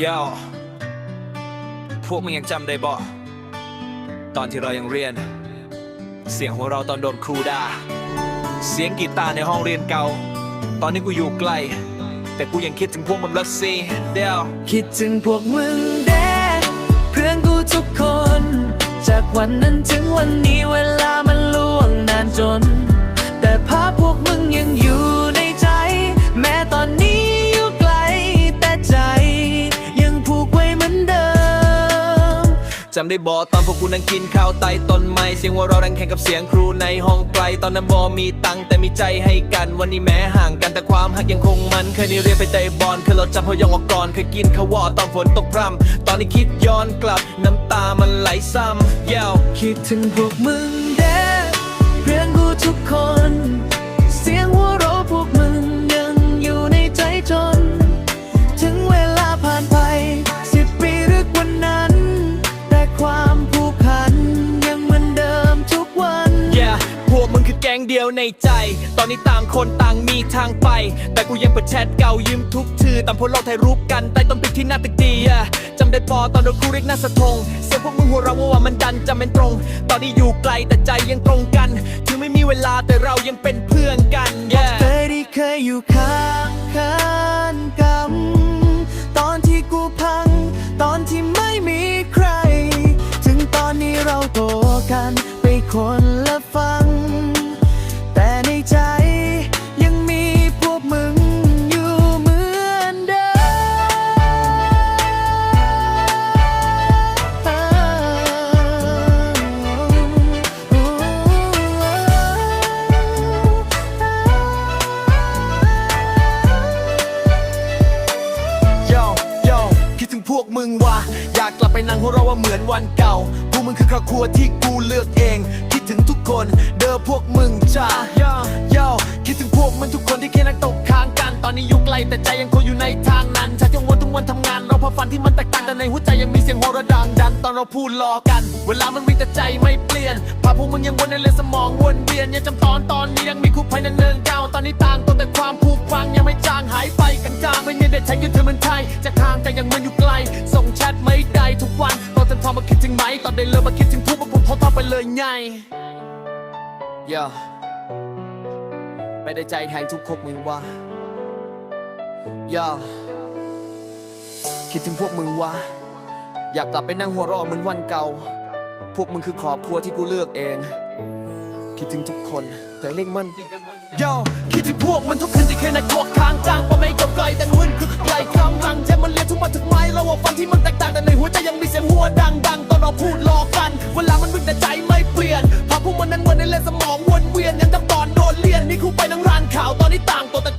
เย้าพวกมึงยังจำได้บ่ตอนที่เรายังเรียน เสียงหัวเราตอนโดนครูด่า เสียงกีตาร์ในห้องเรียนเก่า ตอนนี้กูอยู่ไกล แต่กูยังคิดถึงพวกมึงละสิเดียวคิดถึงพวกมึงแด้เพื่อนกูทุกคน จากวันนั้นถึงวันนี้เวลามันล่วงนานจน แต่ภาพพวกมึงยังอยู่ จำได้บอตอนพวกกูนั่งกินข้าวใต้ต้นไม้เสียงว่าเราดังแข่งกับเสียงครูในห้องไกลตอนนั้นบอมีตังแต่มีใจให้กันวันนี้แม้ห่างกันแต่ความหักยังคงมัน เคยได้เรียนไปเตะบอลเคยเราจำพยองออกก่อนเคยกินข้าววอตอนฝนตกพรำตอนนี้คิดย้อนกลับน้ำตามันไหลซ้ำย้าคิดถึงพวกมึงเด้เพื่อนกูทุกคน ดียวในใจ ตอนนี้ต่างคนต่างมีทางไป แต่กูยังเปิดแชทเก่ายืมทุกทือตามโพสต์เราถ่ายรูปกันใต้ต้นปิกที่หน้าตึกดีอะจำได้ปอตอนโดนครูเรียกหน้าสะทง เสียงพวกมึงหัวเราะว่ามันดันจำเป็นตรง ตอนนี้อยู่ไกลแต่ใจยังตรงกัน ถึงไม่มีเวลาแต่เรายังเป็นเพื่อนกัน yeah เคยที่เคยอยู่ข้าง วกมึงว่ะอยากกลับไปนั่งหัวเราะว่าเหมือนวันเก่าพวกมึงคือครอบครัวที่กูเลือกเอง คิดถึงทุกคนเด้อพวกมึงจ้าโยโยคิดถึงพวกมึงทุกคนที่เคยนั่งตกค้างกัน ตอนนี้อยู่ไกลแต่ใจยังคงอยู่ในทางนั้นชักยังวนทุกวันทำงาน เราพอฝันที่มันแตกต่างแต่ในหัวใจยังมีเสียงหัวเราะดังดันตอนเราพูดล้อกัน เวลามันมีแต่ใจไม่เปลี่ยนภาพพวกมึงยังวนในเลนสมองวนเวียนยังจำตอนตอนนี้ยังมีคู่ภัยนันเนินเก่าตอนนี้ต่างตัวแต่ความผูกพันยังไม่จางหายไปกันจางไม่มีได้ใช้กันเธอเหมันไทยจาก ไหมตอนได้เลิกมาคิดถึงพวกมันผมท้อทอไปเลยไงย่าไม่ได้ใจแทนทุกคนมึงว่าย่าคิดถึงพวกมึงว่าอยากกลับไปนั่งหัวเราะเหมือนวันเก่า พวกมึงคือครอบครัวที่กูเลือกเอง คิดถึงทุกคนแต่เร่งมันย่าคิดถึงพวกมันทุกคืนที่เคยนัดพวกทางจางว่าไม่จบไกลแต่มึนคือไกลกำลังใจมันเละทุกมาถึง และสมองวนเวียนยังตั้งตอนโดนเลียนนี่คู่ไปทั้งร้านข่าวตอนนี้ต่างตัวแต่